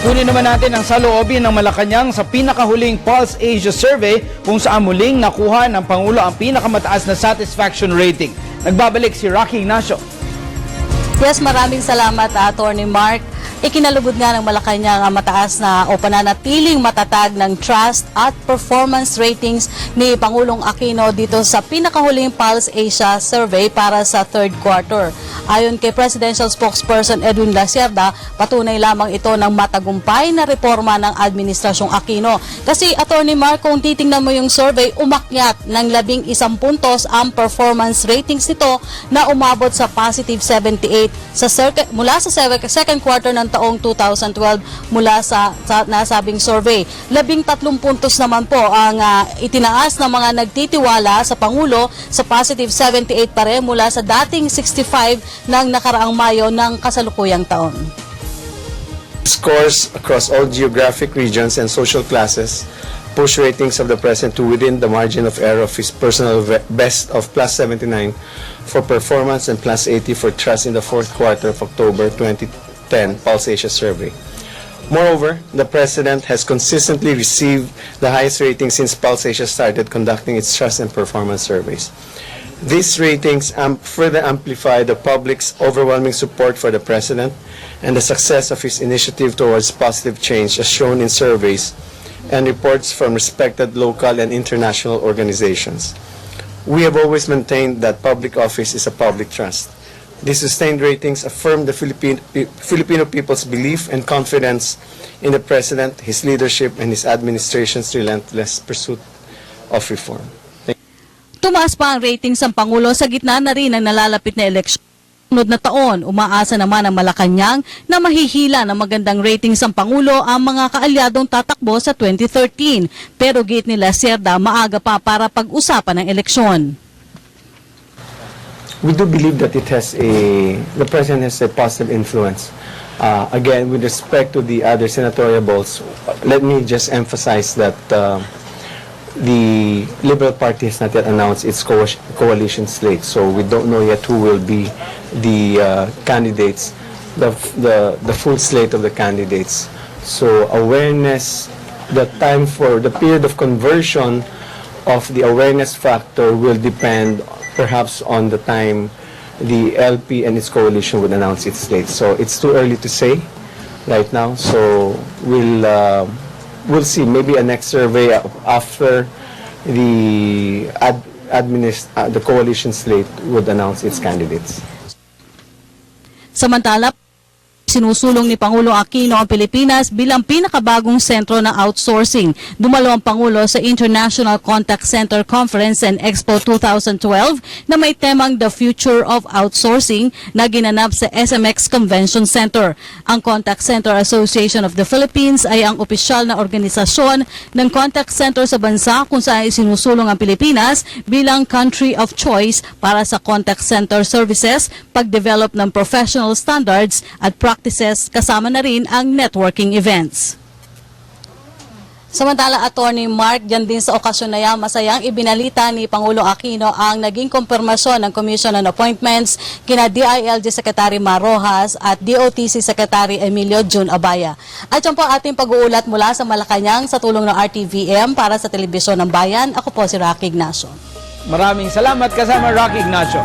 Kunin naman natin ang saloobin ng Malacanang sa pinakahuling Pulse Asia Survey kung saan muling nakuha ng Pangulo ang pinakamataas na satisfaction rating. Nagbabalik si Rocky Ignacio. Yes, maraming salamat, Attorney Mark. Ikinalugod nga ng Malacanang ang mataas na o pananatiling matatag ng trust at performance ratings ni Pangulong Aquino dito sa pinakahuling Pulse Asia survey para sa third quarter. Ayon kay Presidential Spokesperson Edwin Lacerda, patunay lamang ito ng matagumpay na reforma ng Administrasyong Aquino. Kasi Attorney Mark, kung titingnan mo yung survey, umakyat ng labing isang puntos ang performance ratings nito na umabot sa positive 78 sa mula sa second quarter ng taong 2012 mula sa, sa nasabing survey. Labing tatlong puntos naman po ang ah, itinaas ng mga nagtitiwala sa Pangulo sa positive 78 pa rin mula sa dating 65 ng nakaraang Mayo ng kasalukuyang taon. scores across all geographic regions and social classes push ratings of the president to within the margin of error of his personal best of plus 79 for performance and plus 80 for trust in the fourth quarter of October 2010 Pulse Asia survey. Moreover, the president has consistently received the highest rating since Pulse Asia started conducting its trust and performance surveys. These ratings am- further amplify the public's overwhelming support for the president and the success of his initiative towards positive change as shown in surveys and reports from respected local and international organizations. We have always maintained that public office is a public trust. These sustained ratings affirm the Philippine, Filipino people's belief and confidence in the President, his leadership, and his administration's relentless pursuit of reform. Tumaas pa ang ratings ng Pangulo sa gitna na rin ng nalalapit na eleksyon. Sunod na taon, umaasa naman ang Malacanang na mahihila ng magandang ratings ang Pangulo ang mga kaalyadong tatakbo sa 2013. Pero gate nila Serda maaga pa para pag-usapan ng eleksyon. We do believe that it has a the president has a positive influence. Uh, again, with respect to the other senatorial balls, let me just emphasize that uh, the Liberal Party has not yet announced its co- coalition slate, so we don't know yet who will be the uh, candidates, the, the the full slate of the candidates. So awareness, the time for the period of conversion of the awareness factor will depend perhaps on the time the LP and its coalition would announce its slate. So it's too early to say right now. So we'll uh, we'll see. Maybe a next survey after the ad, administ- uh, the coalition slate would announce its candidates. Samantala, sinusulong ni Pangulo Aquino ang Pilipinas bilang pinakabagong sentro ng outsourcing. Dumalo ang Pangulo sa International Contact Center Conference and Expo 2012 na may temang The Future of Outsourcing na ginanap sa SMX Convention Center. Ang Contact Center Association of the Philippines ay ang opisyal na organisasyon ng contact center sa bansa kung saan sinusulong ang Pilipinas bilang country of choice para sa contact center services, pag-develop ng professional standards at practices kasama na rin ang networking events. Samantala, Attorney Mark, dyan din sa okasyon na yan, masayang ibinalita ni Pangulo Aquino ang naging kompirmasyon ng Commission on Appointments kina DILG Secretary Marojas at DOTC Secretary Emilio Jun Abaya. At yan po ating pag-uulat mula sa Malacanang sa tulong ng RTVM para sa Telebisyon ng Bayan. Ako po si Rocky Ignacio. Maraming salamat kasama Rocky Ignacio.